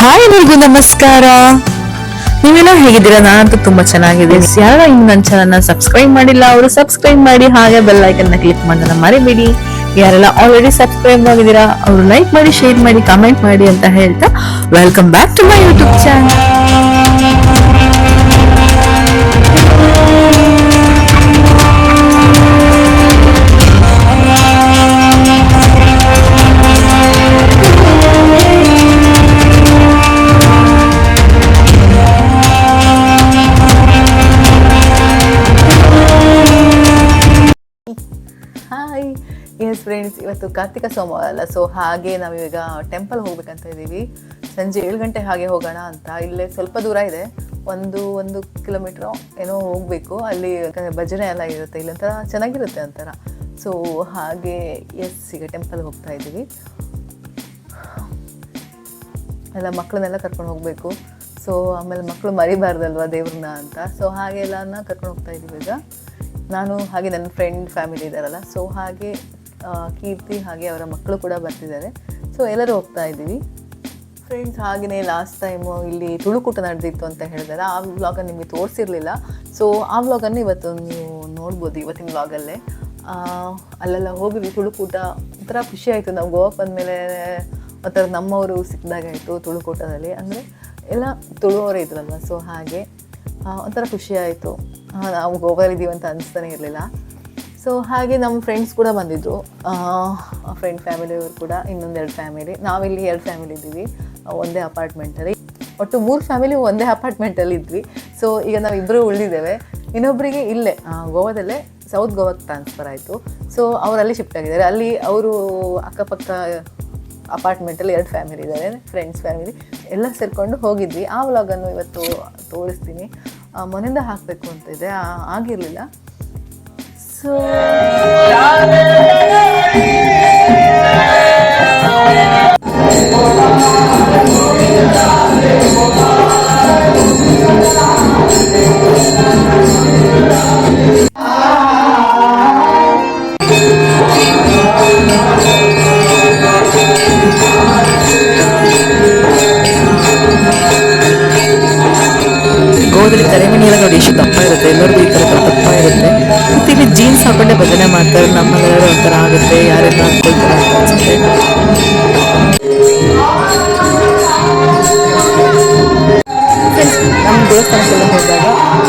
Hi ಎಲ್ರಿಗೂ ನಮಸ್ಕಾರ. ನೀವೆಲ್ಲ ಹೇಗಿದ್ದೀರಾ? ನಾನಂತೂ ತುಂಬಾ ಚೆನ್ನಾಗಿದೆ ಯಾರು? ಇನ್ನು ನನ್ನ ಚಾನಲ್ನ ಸಬ್ಸ್ಕ್ರೈಬ್ ಮಾಡಿಲ್ಲ. ಅವರು ಸಬ್ಸ್ಕ್ರೈಬ್ ಮಾಡಿ, ಹಾಗೆ ಬೆಲ್ ಐಕನ್ನ ಕ್ಲಿಕ್ ಮಾಡೋದನ್ನ ಮರಿಬೇಡಿ. ಯಾರೆಲ್ಲ ಆಲ್ರೆಡಿ ಸಬ್ಸ್ಕ್ರೈಬ್ ಆಗಿದ್ದೀರಾ, ಅವರು ಲೈಕ್ ಮಾಡಿ ಶೇರ್ ಮಾಡಿ ಕಾಮೆಂಟ್ ಮಾಡಿ ಅಂತ ಹೇಳ್ತಾ welcome back to my YouTube channel yes friends ಇವತ್ತು ಕಾರ್ತಿಕ ಸೋಮವಾರ ಅಲ್ಲ. ಸೊ ಹಾಗೆ ನಾವೀಗ ಟೆಂಪಲ್ ಹೋಗ್ಬೇಕಂತ ಇದ್ದೀವಿ. ಸಂಜೆ ಏಳು ಗಂಟೆ ಹಾಗೆ ಹೋಗೋಣ ಅಂತ. ಇಲ್ಲೇ ಸ್ವಲ್ಪ ದೂರ ಇದೆ. ಒಂದು ಒಂದು ಕಿಲೋಮೀಟ್ರ್ ಏನೋ ಹೋಗಬೇಕು. ಅಲ್ಲಿ ಭಜನೆ ಎಲ್ಲ ಇರುತ್ತೆ. ಇಲ್ಲೊಂಥರ ಚೆನ್ನಾಗಿರುತ್ತೆ ಒಂಥರ. ಸೊ ಹಾಗೆ ಎಸ್ ಈಗ ಟೆಂಪಲ್ ಹೋಗ್ತಾ ಇದ್ದೀವಿ. ಎಲ್ಲ ಮಕ್ಕಳನ್ನೆಲ್ಲ ಕರ್ಕೊಂಡು ಹೋಗಬೇಕು. ಸೊ ಆಮೇಲೆ ಮಕ್ಕಳು ಮರಿಬಾರ್ದಲ್ವಾ ದೇವ್ರನ್ನ ಅಂತ. ಸೊ ಹಾಗೆ ಎಲ್ಲನ ಕರ್ಕೊಂಡು ಹೋಗ್ತಾ ಇದ್ದೀವಿ ಈಗ. ನಾನು ಹಾಗೆ ನನ್ನ ಫ್ರೆಂಡ್ ಫ್ಯಾಮಿಲಿ ಇದ್ದಾರಲ್ಲ. ಸೊ ಹಾಗೆ ಕೀರ್ತಿ ಹಾಗೆ ಅವರ ಮಕ್ಕಳು ಕೂಡ ಬರ್ತಿದ್ದಾರೆ. ಸೊ ಎಲ್ಲರೂ ಹೋಗ್ತಾ ಇದ್ದೀವಿ. ಫ್ರೆಂಡ್ಸ್ ಹಾಗೆಯೇ ಲಾಸ್ಟ್ ಟೈಮು ಇಲ್ಲಿ ತುಳುಕೂಟ ನಡೆದಿತ್ತು ಅಂತ ಹೇಳಿದಾರೆ. ಆ ವ್ಲಾಗನ್ನು ನಿಮಗೆ ತೋರಿಸಿರಲಿಲ್ಲ. ಸೊ ಆ ವ್ಲಾಗನ್ನು ಇವತ್ತು ನೀವು ನೋಡ್ಬೋದು ಇವತ್ತಿನ ವ್ಲಾಗಲ್ಲೇ ಅಲ್ಲೆಲ್ಲ ಹೋಗಿದ್ವಿ, ತುಳುಕೂಟ. ಒಂಥರ ಖುಷಿಯಾಯಿತು ನಾವು ಗೋವಾಕ್ಕೆ ಬಂದಮೇಲೆ ಒಂಥರ ನಮ್ಮವರು ಸಿಕ್ಕಿದಾಗಾಯಿತು ತುಳುಕೂಟದಲ್ಲಿ. ಅಂದರೆ ಎಲ್ಲ ತುಳುವವರೇ ಇದ್ರಲ್ವ. ಸೊ ಹಾಗೆ ಒಂಥರ ಖುಷಿ ಆಯಿತು. ನಾವು ಗೋವಾದಲ್ಲಿದ್ದೀವಿ ಅಂತ ಅನಿಸ್ತಾನೆ ಇರಲಿಲ್ಲ. ಸೊ ಹಾಗೆ ನಮ್ಮ ಫ್ರೆಂಡ್ಸ್ ಕೂಡ ಬಂದಿದ್ದರು ಫ್ರೆಂಡ್ ಫ್ಯಾಮಿಲಿಯವರು ಕೂಡ ಇನ್ನೊಂದೆರಡು ಫ್ಯಾಮಿಲಿ ನಾವಿಲ್ಲಿ ಎರಡು ಫ್ಯಾಮಿಲಿ ಇದ್ದೀವಿ. ಒಂದೇ ಅಪಾರ್ಟ್ಮೆಂಟಲ್ಲಿ ಒಟ್ಟು ಮೂರು ಫ್ಯಾಮಿಲಿ ಒಂದೇ ಅಪಾರ್ಟ್ಮೆಂಟಲ್ಲಿ ಇದ್ವಿ. ಸೊ ಈಗ ನಾವು ಇಬ್ಬರು ಉಳಿದಿದ್ದೇವೆ. ಇನ್ನೊಬ್ಬರಿಗೆ ಇಲ್ಲೇ ಗೋವಾದಲ್ಲೇ ಸೌತ್ ಗೋವಾಕ್ಕೆ ಟ್ರಾನ್ಸ್ಫರ್ ಆಯಿತು. ಸೊ ಅವರಲ್ಲಿ ಶಿಫ್ಟ್ ಆಗಿದ್ದಾರೆ. ಅಲ್ಲಿ ಅವರು ಅಕ್ಕಪಕ್ಕ ಅಪಾರ್ಟ್ಮೆಂಟಲ್ಲಿ ಎರಡು ಫ್ಯಾಮಿಲಿ ಇದ್ದಾರೆ ಫ್ರೆಂಡ್ಸ್ ಫ್ಯಾಮಿಲಿ ಎಲ್ಲ ಸೇರಿಕೊಂಡು ಹೋಗಿದ್ವಿ. ಆ ವ್ಲಾಗನ್ನು ಇವತ್ತು ತೋರಿಸ್ತೀನಿ. ಮನೆಯಿಂದ ಹಾಕಬೇಕು ಅಂತ ಇದೆ. ಆಗಿರಲಿಲ್ಲ. ಸೊ ಗೋದಲ್ಲಿ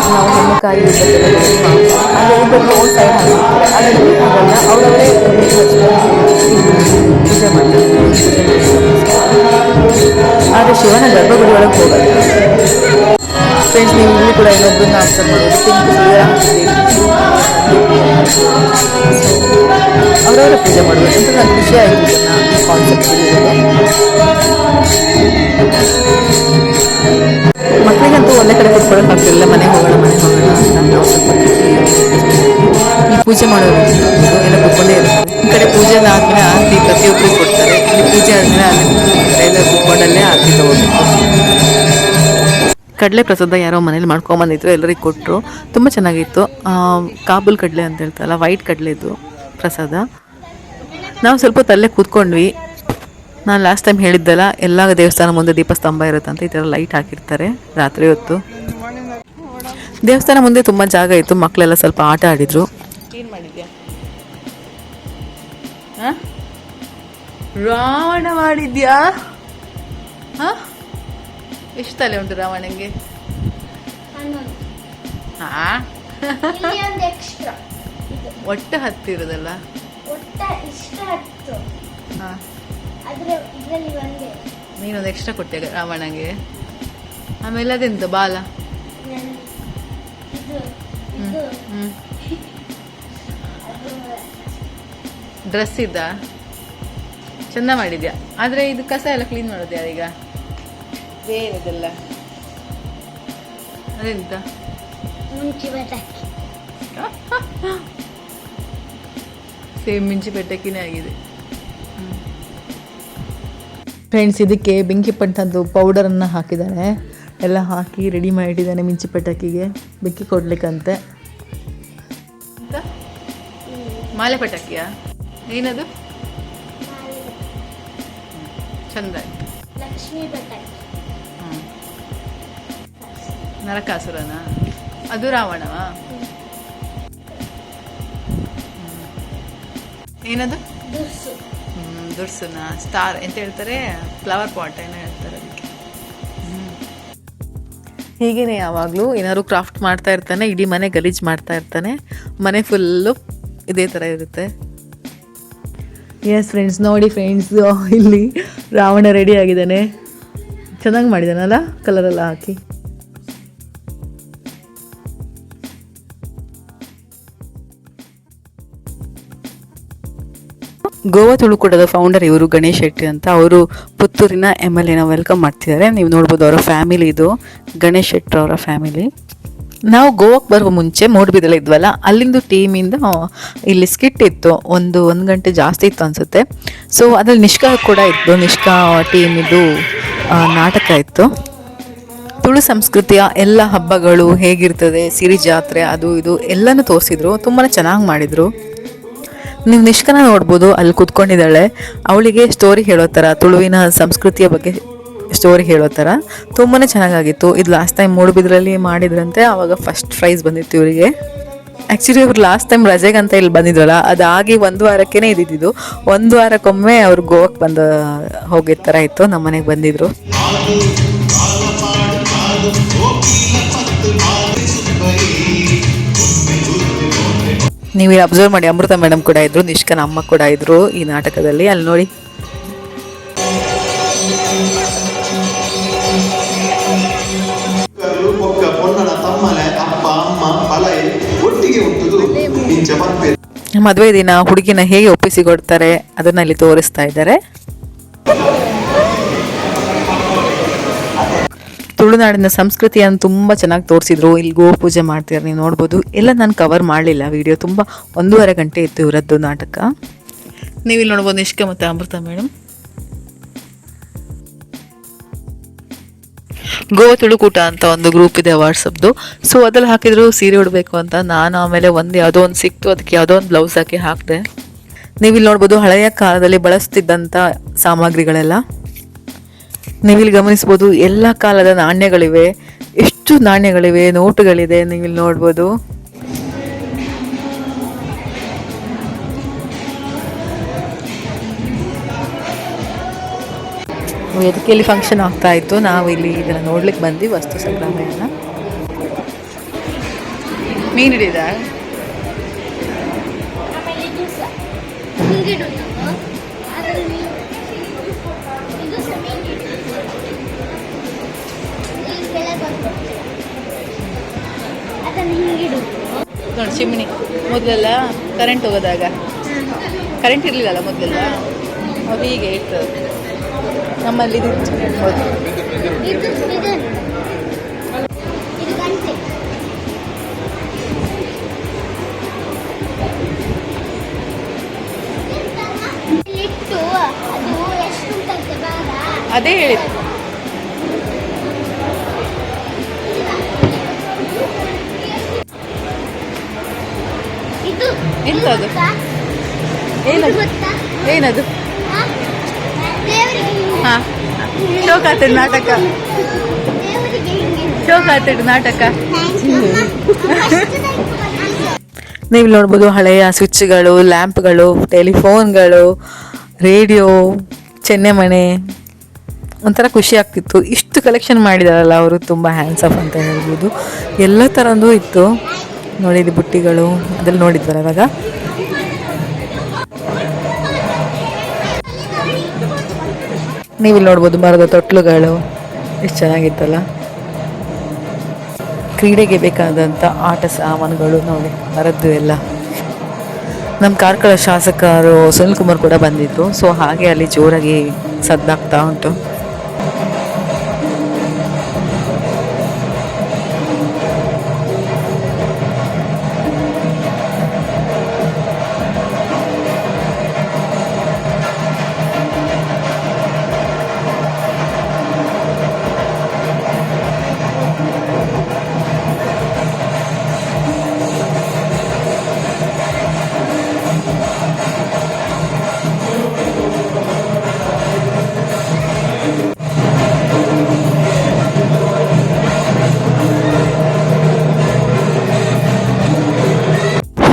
ನಾವು ಹೆಣ್ಣುಕಾಯಿ ಅಂದರೆ ಒಬ್ಬರು ರೋಡ್ ಸೈಡ್ ಹಾಕಿರ್ತಾರೆ ಅದನ್ನು ಅದನ್ನು ಅವರವರೇ ಪೂಜೆ ಮಾಡ್ತಾರೆ ಆದರೆ ಶಿವನ ಗರ್ಭಗುಡಿ ಒಳಗೆ ಹೋಗಲ್ಲ ಫ್ರೆಂಡ್ಸ್ ನೀವು ಇಲ್ಲಿ ಕೂಡ ಇನ್ನೊಬ್ಬರನ್ನ ಅಬ್ಸರ್ವ್ ಮಾಡೋದು ಪಿಂಕ್ ಸೀರೆ ಅವರವರ ಪೂಜೆ ಮಾಡಬೇಕು ಅಂತ ನನಗೆ ಖುಷಿ ಆಯಿತು ಈ ಕಾನ್ಸೆಪ್ಟ್ ಒಂದೇ ಕಡೆ ಕೂತ್ಕೊಳ್ಳೋಕೆ ಆಗ್ತಿರಲಿಲ್ಲ ಮನೆಗೆ ಹೋಗೋಣ ಮನೆಗೆ ಹೋಗೋಣ ಅಂತ. ನಾವು ಸ್ವಲ್ಪ ಈ ಪೂಜೆ ಮಾಡೋದು ಎಲ್ಲ ಕುತ್ಕೊಂಡೇ ಇರ್ತಾರೆ. ಈ ಕಡೆ ಪೂಜೆ ಆದ್ಮೇಲೆ ಆರತಿ ಪ್ರತಿಯೊಬ್ಬರು ಕೊಡ್ತಾರೆ. ಇಲ್ಲಿ ಪೂಜೆ ಆದ್ಮೇಲೆ ಅಲ್ಲಿ ಎಲ್ಲ ಕುತ್ಕೊಂಡಲ್ಲೇ ಆರತಿ ತಗೋಬೇಕು. ಕಡಲೆ ಪ್ರಸಾದ ಯಾರೋ ಮನೇಲಿ ಮಾಡ್ಕೊಂಬಂದಿದ್ರು ಎಲ್ಲರಿಗೆ ಕೊಟ್ಟರು ತುಂಬ ಚೆನ್ನಾಗಿತ್ತು. ಕಾಬುಲ್ ಕಡಲೆ ಅಂತ ಹೇಳ್ತಾರಲ್ಲ, ವೈಟ್ ಕಡಲೆದು ಪ್ರಸಾದ. ನಾವು ಸ್ವಲ್ಪ ತಲ್ಲೇ ಕೂತ್ಕೊಂಡ್ವಿ. ನಾನು ಲಾಸ್ಟ್ ಟೈಮ್ ಹೇಳಿದ್ದಲ್ಲ ಎಲ್ಲ ದೇವಸ್ಥಾನ ಮುಂದೆ ದೀಪಸ್ತಂಭ ಇರುತ್ತಂತ ಈ ಥರ ಲೈಟ್ ಹಾಕಿರ್ತಾರೆ ರಾತ್ರಿ ಹೊತ್ತು. ದೇವಸ್ಥಾನ ಮುಂದೆ ತುಂಬ ಜಾಗ ಇತ್ತು ಮಕ್ಕಳೆಲ್ಲ ಸ್ವಲ್ಪ ಆಟ ಆಡಿದ್ರು. ಏನು ಮಾಡಿದ್ಯಾ? ರಾವಣ ಮಾಡಿದ್ಯಾ? ಹಾಂ? ಎಷ್ಟು ತಲೆ ಉಂಟು ರಾವಣಂಗೆ? ಹಾಂ? ಒಟ್ಟು ಹತ್ತಿರೋದಲ್ಲ ಒಟ್ಟ ಇಷ್ಟ ಹತ್ತು. ಹಾ. ನೀನೊಂದು ಎಕ್ಸ್ಟ್ರಾ ಕೊಟ್ಟೆ ರಾವಣಗೆ ಆಮೇಲೆ ಅದೆಂತ ಬಾಲ. ಡ್ರೆಸ್ ಇದ್ದ ಚೆಂದ ಮಾಡಿದ್ಯಾ? ಆದರೆ ಇದು ಕಸ ಎಲ್ಲ ಕ್ಲೀನ್ ಮಾಡೋದು ಯಾರೀಗ? ಬೇರೆದೆಲ್ಲ ಅದೆಂತ? ಸೇಮ್ ಮಿಂಚಿ ಪೆಟ್ಟಕ್ಕಿನೇ ಆಗಿದೆ. ಫ್ರೆಂಡ್ಸ್ ಇದಕ್ಕೆ ಬೆಂಕಿ ಪಟ್ಟದ್ದು ಪೌಡರನ್ನು ಹಾಕಿದ್ದಾರೆ. ಎಲ್ಲ ಹಾಕಿ ರೆಡಿ ಮಾಡಿಟ್ಟಿದ್ದಾನೆ ಮಿಂಚಿ ಪಟಾಕಿಗೆ ಬೆಂಕಿ ಕೊಡ್ಲಿಕ್ಕಂತೆ. ಮಾಲೆ ಪಟಾಕಿಯಾ? ಏನದು? ಚಂದ. ನರಕಾಸುರನ? ಅದು ರಾವಣವಾ. ಏನದು? ದುರ್ಸು ಸ್ಟಾರ್ ಎಂತ ಹೇಳ್ತಾರೆ ಫ್ಲವರ್ ಪಾಟ್ ಏನೋ ಹೇಳ್ತಾರೆ ಅದಕ್ಕೆ. ಹೀಗೇನೆ ಯಾವಾಗಲೂ ಏನಾದ್ರು ಕ್ರಾಫ್ಟ್ ಮಾಡ್ತಾ ಇರ್ತಾನೆ ಇಡೀ ಮನೆ ಗಲೀಜ್ ಮಾಡ್ತಾ ಇರ್ತಾನೆ ಮನೆ ಫುಲ್ಲು ಇದೇ ಥರ ಇರುತ್ತೆ. ಎಸ್ ಫ್ರೆಂಡ್ಸ್ ನೋಡಿ ಫ್ರೆಂಡ್ಸ್ ಇಲ್ಲಿ ರಾವಣ ರೆಡಿ ಆಗಿದ್ದಾನೆ. ಚೆನ್ನಾಗಿ ಮಾಡಿದಾನಲ್ಲ ಕಲರೆಲ್ಲ ಹಾಕಿ. ಗೋವಾ ತುಳುಕೂಟದ ಫೌಂಡರ್ ಇವರು ಗಣೇಶ್ ಶೆಟ್ಟಿ ಅಂತ. ಅವರು ಪುತ್ತೂರಿನ ಎಂ ಎಲ್ ಎನ ವೆಲ್ಕಮ್ ಮಾಡ್ತಿದ್ದಾರೆ. ನೀವು ನೋಡ್ಬೋದು ಅವರ ಫ್ಯಾಮಿಲಿ ಇದು. ಗಣೇಶ್ ಶೆಟ್ಟಿ ಅವರ ಫ್ಯಾಮಿಲಿ ನಾವು ಗೋವಾಕ್ಕೆ ಬರುವ ಮುಂಚೆ ಮೂಡ್ಬಿದಲ್ಲ ಇದ್ವಲ್ಲ, ಅಲ್ಲಿಂದು ಟೀಮಿಂದ ಇಲ್ಲಿ ಸ್ಕಿಟ್ ಇತ್ತು. ಒಂದು ಒಂದು ಗಂಟೆ ಜಾಸ್ತಿ ಇತ್ತು ಅನಿಸುತ್ತೆ. ಸೊ ಅದ್ರಲ್ಲಿ ನಿಷ್ಕಾ ಕೂಡ ಇತ್ತು ನಿಷ್ಕಾ ಇದು ನಾಟಕ ಇತ್ತು. ತುಳು ಸಂಸ್ಕೃತಿಯ ಎಲ್ಲ ಹಬ್ಬಗಳು ಹೇಗಿರ್ತದೆ ಸಿರಿ ಜಾತ್ರೆ ಅದು ಇದು, ಎಲ್ಲನೂ ತೋರಿಸಿದ್ರು. ತುಂಬಾ ಚೆನ್ನಾಗಿ ಮಾಡಿದರು. ನೀವು ನಿಷ್ಕನ ನೋಡ್ಬೋದು, ಅಲ್ಲಿ ಕೂತ್ಕೊಂಡಿದ್ದಾಳೆ. ಅವಳಿಗೆ ಸ್ಟೋರಿ ಹೇಳೋ ಥರ ತುಳುವಿನ ಸಂಸ್ಕೃತಿಯ ಬಗ್ಗೆ ಸ್ಟೋರಿ ಹೇಳೋ ಥರ ತುಂಬಾ ಚೆನ್ನಾಗಾಗಿತ್ತು. ಇದು ಲಾಸ್ಟ್ ಟೈಮ್ ಮೂಡುಬಿದ್ರಲ್ಲಿ ಮಾಡಿದ್ರಂತೆ ಆವಾಗ ಫಸ್ಟ್ ಪ್ರೈಸ್ ಬಂದಿತ್ತು ಇವರಿಗೆ. ಆ್ಯಕ್ಚುಲಿ ಇವ್ರು ಲಾಸ್ಟ್ ಟೈಮ್ ರಜೆಗೆ ಅಂತ ಇಲ್ಲಿ ಬಂದಿದ್ರಲ್ಲ, ಅದಾಗಿ ಒಂದು ವಾರಕ್ಕೇ ಇದ್ದಿದ್ದು. ಒಂದು ವಾರಕ್ಕೊಮ್ಮೆ ಅವ್ರು ಗೋವಾಕ್ಕೆ ಬಂದು ಹೋಗಿದ್ದ ಥರ ಇತ್ತು ನಮ್ಮ ಮನೆಗೆ ಬಂದಿದ್ರು. ನೀವು ಅಬ್ಸರ್ವ್ ಮಾಡಿ ಅಮೃತ ಮೇಡಮ್ ಕೂಡ ಇದ್ರು ನಿಷ್ಕನ್ ಅಮ್ಮ ಕೂಡ ಇದ್ರು ಈ ನಾಟಕದಲ್ಲಿ. ಅಲ್ಲಿ ನೋಡಿ. ಮದುವೆ. ದಿನ ಹುಡುಗಿನ ಹೇಗೆ ಒಪ್ಪಿಸಿಕೊಡ್ತಾರೆ ಅದನ್ನ ಇಲ್ಲಿ ತೋರಿಸ್ತಾ ಇದ್ದಾರೆ. ತುಳುನಾಡಿನ ಸಂಸ್ಕೃತಿಯನ್ನು ತುಂಬ ಚೆನ್ನಾಗಿ ತೋರಿಸಿದ್ರು. ಇಲ್ಲಿ ಗೋ ಪೂಜೆ ಮಾಡ್ತಿದ್ದಾರೆ ನೀವು ನೋಡ್ಬೋದು. ಎಲ್ಲ ನಾನು ಕವರ್ ಮಾಡಲಿಲ್ಲ ವಿಡಿಯೋ ತುಂಬ ಒಂದೂವರೆ ಗಂಟೆ ಇತ್ತು ಇವರದ್ದು ನಾಟಕ. ನೀವು ಇಲ್ಲಿ ನೋಡ್ಬೋದು ನಿಷ್ಕ ಮತ್ತು ಅಮೃತ ಮೇಡಮ್ ಗೋವಾ ತುಳುಕೂಟ ಅಂತ ಒಂದು ಗ್ರೂಪ್ ಇದೆ ವಾಟ್ಸಪ್ದು ಸೊ ಅದ್ರಲ್ಲಿ ಹಾಕಿದ್ರು ಸೀರೆ ಉಡಬೇಕು ಅಂತ. ನಾನು ಆಮೇಲೆ ಒಂದು ಯಾವುದೋ ಒಂದು ಸಿಕ್ತು, ಅದಕ್ಕೆ ಯಾವುದೋ ಒಂದು ಬ್ಲೌಸ್ ಹಾಕಿ ಹಾಕಿದೆ. ನೀವು ಇಲ್ಲಿ ನೋಡ್ಬೋದು ಹಳೆಯ ಕಾಲದಲ್ಲಿ ಬಳಸ್ತಿದ್ದಂಥ ಸಾಮಗ್ರಿಗಳೆಲ್ಲ. ನೀವಿಲ್ಲಿ ಗಮನಿಸ್ಬೋದು ಎಲ್ಲ ಕಾಲದ ನಾಣ್ಯಗಳಿವೆ. ಎಷ್ಟು ನಾಣ್ಯಗಳಿವೆ, ನೋಟುಗಳಿದೆ ನೀವಿಲ್ಲಿ ನೋಡ್ಬೋದು. ವೇದಿಕೆಯಲ್ಲಿ ಫಂಕ್ಷನ್ ಆಗ್ತಾ ಇತ್ತು? ನಾವು ಇಲ್ಲಿ ಇದನ್ನು ನೋಡ್ಲಿಕ್ಕೆ ಬಂದ್ವಿ, ವಸ್ತು ಸಂಗ್ರಹಾಲಯನ. ಮೀನು ಹಿಡಿದ ನೋಡಿ ಚಿಮ್ನಿ ಮೊದಲೆಲ್ಲ ಕರೆಂಟ್ ಹೋಗೋದಾಗ. ಕರೆಂಟ್ ಇರಲಿಲ್ಲಲ್ಲ ಮೊದಲೆಲ್ಲ? ಅದು ಹೀಗೆ ಇರ್ತದೆ ನಮ್ಮಲ್ಲಿ ಅದೇ ಎಷ್ಟು ಶೋಕ್ ನಾಟಕ. ಶೋಕ್ ನಾಟಕ. ನೀವು ನೋಡ್ಬೋದು ಹಳೆಯ ಸ್ವಿಚ್ಗಳು, ಲ್ಯಾಂಪ್ಗಳು, ಟೆಲಿಫೋನ್ಗಳು, ರೇಡಿಯೋ ಚೆನ್ನೆ ಮನೆ ಒಂಥರ ಖುಷಿ ಆಗ್ತಿತ್ತು ಇಷ್ಟು ಕಲೆಕ್ಷನ್ ಮಾಡಿದಾರಲ್ಲ ಅವರು, ತುಂಬ ಹ್ಯಾಂಡ್ಸ್ ಆಫ್ ಅಂತ ಹೇಳ್ಬೋದು ಎಲ್ಲ ಥರದ್ದು ಇತ್ತು ನೋಡಿದ ಬುಟ್ಟಿಗಳು ಅದೆಲ್ಲ ನೋಡಿದ್ವಲ್ಲ ಇವಾಗ ನೀವು ಇಲ್ಲಿ ನೋಡ್ಬೋದು ಮರದ ತೊಟ್ಲುಗಳು. ಎಷ್ಟು ಚೆನ್ನಾಗಿತ್ತಲ್ಲ. ಕ್ರೀಡೆಗೆ ಬೇಕಾದಂಥ ಆಟ ಸಾಮಾನುಗಳು ನೋಡಿ, ಮರದ್ದು ಎಲ್ಲ. ನಮ್ಮ ಕಾರ್ಕಳ ಶಾಸಕರು ಸುನಿಲ್ ಕುಮಾರ್ ಕೂಡ ಬಂದಿದ್ದರು ಸೊ ಹಾಗೆ ಅಲ್ಲಿ ಜೋರಾಗಿ ಸದ್ದಾಗ್ತಾ ಉಂಟು.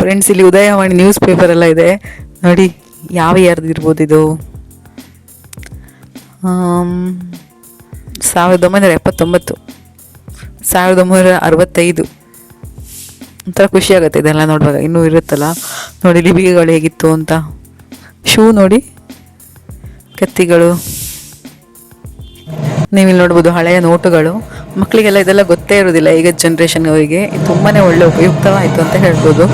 ಫ್ರೆಂಡ್ಸ್ ಇಲ್ಲಿ ಉದಯವಾಣಿ ನ್ಯೂಸ್ ಪೇಪರ್ ಎಲ್ಲ ಇದೆ. ನೋಡಿ, ಯಾವ ಇರ್ಬೋದು ಇದು? ಸಾವಿರದ ಒಂಬೈನೂರ ಎಪ್ಪತ್ತೊಂಬತ್ತು, ಸಾವಿರದ ಒಂಬೈನೂರ ಅರವತ್ತೈದು. ಒಂಥರ ಖುಷಿ ಆಗುತ್ತೆ ಇದೆಲ್ಲ ನೋಡುವಾಗ, ಇನ್ನೂ ಇರುತ್ತಲ್ಲ? ನೋಡಿ ಲಿಬಿಗೆಗಳು ಹೇಗಿತ್ತು ಅಂತ. ಶೂ ನೋಡಿ, ಕತ್ತಿಗಳು. ನೀವಿಲ್ಲಿ ನೋಡ್ಬೋದು ಹಳೆಯ ನೋಟುಗಳು. ಮಕ್ಕಳಿಗೆಲ್ಲ ಇದೆಲ್ಲ ಗೊತ್ತೇ ಇರೋದಿಲ್ಲ ಈಗ ಜನ್ರೇಷನ್ ಅವರಿಗೆ. ತುಂಬಾ ಒಳ್ಳೆ ಉಪಯುಕ್ತವಾಯಿತು ಅಂತ ಹೇಳ್ಬೋದು.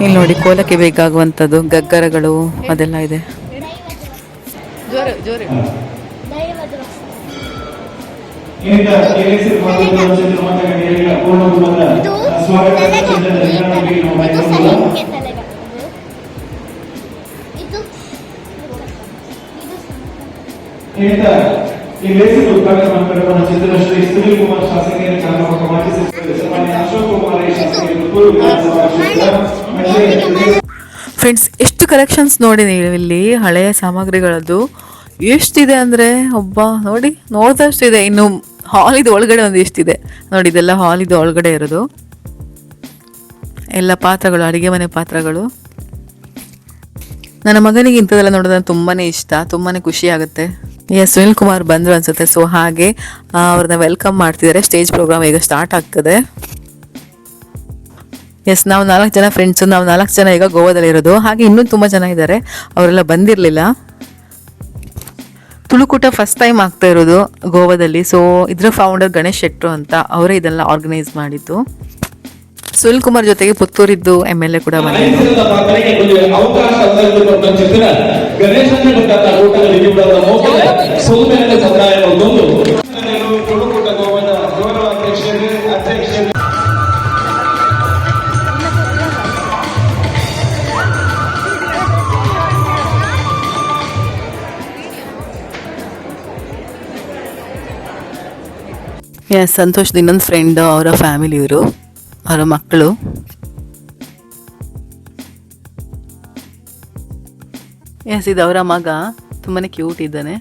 ಇಲ್ಲಿ ನೋಡಿ ಕೋಲಕ್ಕೆ ಬೇಕಾಗುವಂಥದ್ದು ಗಗ್ಗರಗಳು ಅದೆಲ್ಲ ಇದೆ. ಜೋರು ಇದು ಇದು ಇದು ಇದು ಈ ಲೇಸಿನ ಉದ್ಘಾಟನಾ ಕಾರ್ಯಕ್ರಮ ಚಂದ್ರಶ್ರೀ ಸುನೀಲ್ ಕುಮಾರ್ ಶಾಸಕರ ಕರ್ನಾಟಕ ಮಾಜಿ ಸಚಿವರು ಸನ್ಮಾನ್ಯ ಅಶೋಕ್ ಕುಮಾರ್ ಶಾಸಕರು ಫ್ರೆಂಡ್ಸ್ ಎಷ್ಟು ಕಲೆಕ್ಷನ್ಸ್ ನೋಡಿ ನೀವು ಇಲ್ಲಿ? ಹಳೆಯ ಸಾಮಗ್ರಿಗಳದ್ದು. ಎಷ್ಟಿದೆ ಅಂದರೆ, ಒಬ್ಬ, ನೋಡಿ, ನೋಡ್ದಷ್ಟಿದೆ. ಇನ್ನು ಹಾಲಿದು ಒಳಗಡೆ ಒಂದು ಎಷ್ಟಿದೆ? ನೋಡಿ, ಇದೆಲ್ಲ ಹಾಲಿದ ಒಳಗಡೆ ಇರೋದು. ಎಲ್ಲ ಪಾತ್ರಗಳು, ಅಡುಗೆ ಮನೆ ಪಾತ್ರಗಳು. ನನ್ನ ಮಗನಿಗೆ ಇಂಥದೆಲ್ಲ ನೋಡೋದ್ರೆ ತುಂಬಾ ಇಷ್ಟ. ತುಂಬಾ ಖುಷಿ ಆಗುತ್ತೆ. ಎಸ್ ಸುನಿಲ್ ಕುಮಾರ್ ಬಂದರು ಅನ್ಸುತ್ತೆ. ಸೊ ಹಾಗೆ ಅವ್ರನ್ನ ವೆಲ್ಕಮ್ ಮಾಡ್ತಿದ್ದಾರೆ ಸ್ಟೇಜ್ ಪ್ರೋಗ್ರಾಮ್ ಈಗ ಸ್ಟಾರ್ಟ್ ಆಗ್ತದೆ. ಎಸ್ ನಾವು ನಾಲ್ಕು ಜನ ಫ್ರೆಂಡ್ಸು ನಾವು ನಾಲ್ಕು ಜನ ಈಗ ಗೋವಾದಲ್ಲಿ ಇರೋದು. ಹಾಗೆ ಇನ್ನೂ ತುಂಬ ಜನ ಇದ್ದಾರೆ. ಅವರೆಲ್ಲ ಬಂದಿರಲಿಲ್ಲ. ತುಳುಕೂಟ ಫಸ್ಟ್ ಟೈಮ್ ಆಗ್ತಾ ಇರೋದು ಗೋವಾದಲ್ಲಿ. ಸೊ ಇದ್ರ ಫೌಂಡರ್ ಗಣೇಶ್ ಶೆಟ್ರು ಅಂತ ಅವರೇ ಇದೆಲ್ಲ ಆರ್ಗನೈಸ್ ಮಾಡಿದ್ದು. ಸುನಿಲ್ ಕುಮಾರ್ ಜೊತೆಗೆ ಪುತ್ತೂರಿದ್ದು ಎಂ ಎಲ್ ಎ ಕೂಡ ಬಂದಿದ್ದು ಸುಲ್ಮೇಲಿನ ಸಮುದಾಯ ಒಂದೊಂದು ಎಸ್ ಸಂತೋಷ್ ಇನ್ನೊಂದು ಫ್ರೆಂಡ್ ಅವರ ಫ್ಯಾಮಿಲಿ ಇವರು, ಅವರ ಮಕ್ಕಳು. ಎಸ್ ಇದು ಅವರ ಮಗ. ತುಂಬಾ ಕ್ಯೂಟ್ ಇದ್ದಾನೆ.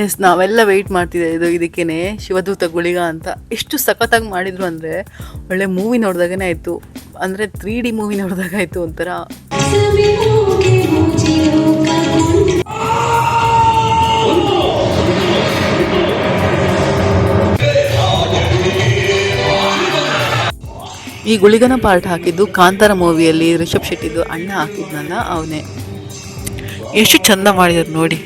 ಎಸ್ ನಾವೆಲ್ಲ ವೆಯ್ಟ್ ಮಾಡ್ತಿದ್ದೆ ಇದು ಇದಕ್ಕೇನೆ ಶಿವದೂತ ಗುಳಿಗ ಅಂತ. ಎಷ್ಟು ಸಖತ್ತಾಗಿ ಮಾಡಿದ್ರು ಅಂದರೆ ಒಳ್ಳೆ ಮೂವಿ ನೋಡಿದಾಗನೇ ಆಯಿತು. ಅಂದರೆ ತ್ರೀ ಡಿ ಮೂವಿ ನೋಡಿದಾಗ ಆಯಿತು ಒಂಥರ. ಈ ಗುಳಿಗನ ಪಾರ್ಟ್ ಹಾಕಿದ್ದು ಕಾಂತಾರ ಮೂವಿಯಲ್ಲಿ ರಿಷಬ್ ಶೆಟ್ಟಿದ್ದು ಅಣ್ಣ ಹಾಕಿದ್ನಲ್ಲ ಅವನೇ. ಎಷ್ಟು ಚಂದ ಮಾಡಿದ್ರು ನೋಡಿ.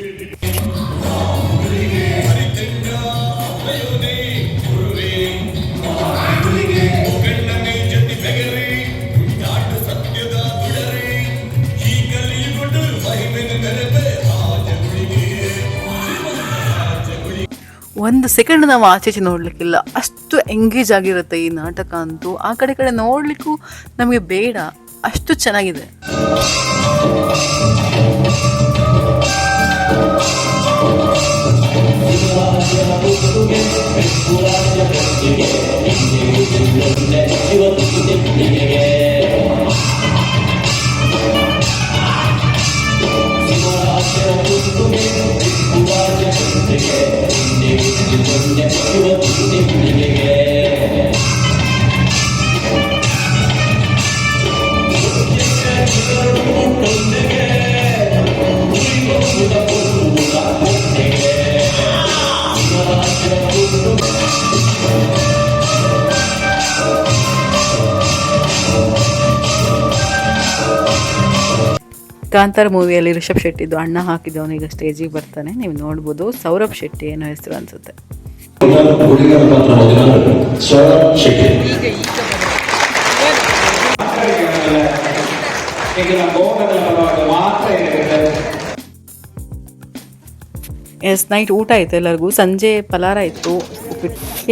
ಒಂದು ಸೆಕೆಂಡ್ ನಾವು ಆಚೆಚೆ ನೋಡ್ಲಿಕ್ಕಿಲ್ಲ. ಅಷ್ಟು ಎಂಗೇಜ್ ಆಗಿರುತ್ತೆ ಈ ನಾಟಕ ಅಂತೂ. ಆ ಕಡೆ ಕಡೆ ನೋಡ್ಲಿಕ್ಕೂ ನಮಗೆ ಬೇಡ. ಅಷ್ಟು ಚೆನ್ನಾಗಿದೆ. Yeah. ಕಾಂತಾರ ಮೂವಿಯಲ್ಲಿ ರಿಷಬ್ ಶೆಟ್ಟಿದ್ದು ಅಣ್ಣ ಹಾಕಿದ್ದವನು ಈಗ ಸ್ಟೇಜಿಗೆ ಬರ್ತಾನೆ. ನೀವು ನೋಡ್ಬೋದು, ಸೌರಭ್ ಶೆಟ್ಟಿ ಏನೋ ಹೆಸರು ಅನ್ಸುತ್ತೆ. ಎಸ್ ನೈಟ್ ಊಟ ಆಯಿತು ಎಲ್ಲರಿಗೂ. ಸಂಜೆ ಪಲಾರ ಇತ್ತು.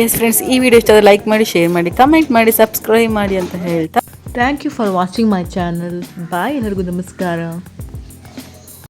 ಎಸ್ ಫ್ರೆಂಡ್ಸ್ ಈ ವಿಡಿಯೋ ಇಷ್ಟ ಲೈಕ್ ಮಾಡಿ ಶೇರ್ ಮಾಡಿ ಕಮೆಂಟ್ ಮಾಡಿ ಸಬ್ಸ್ಕ್ರೈಬ್ ಮಾಡಿ ಅಂತ ಹೇಳ್ತಾ. Thank you for watching my channel bye ಎಲ್ಲರಿಗೂ ನಮಸ್ಕಾರ.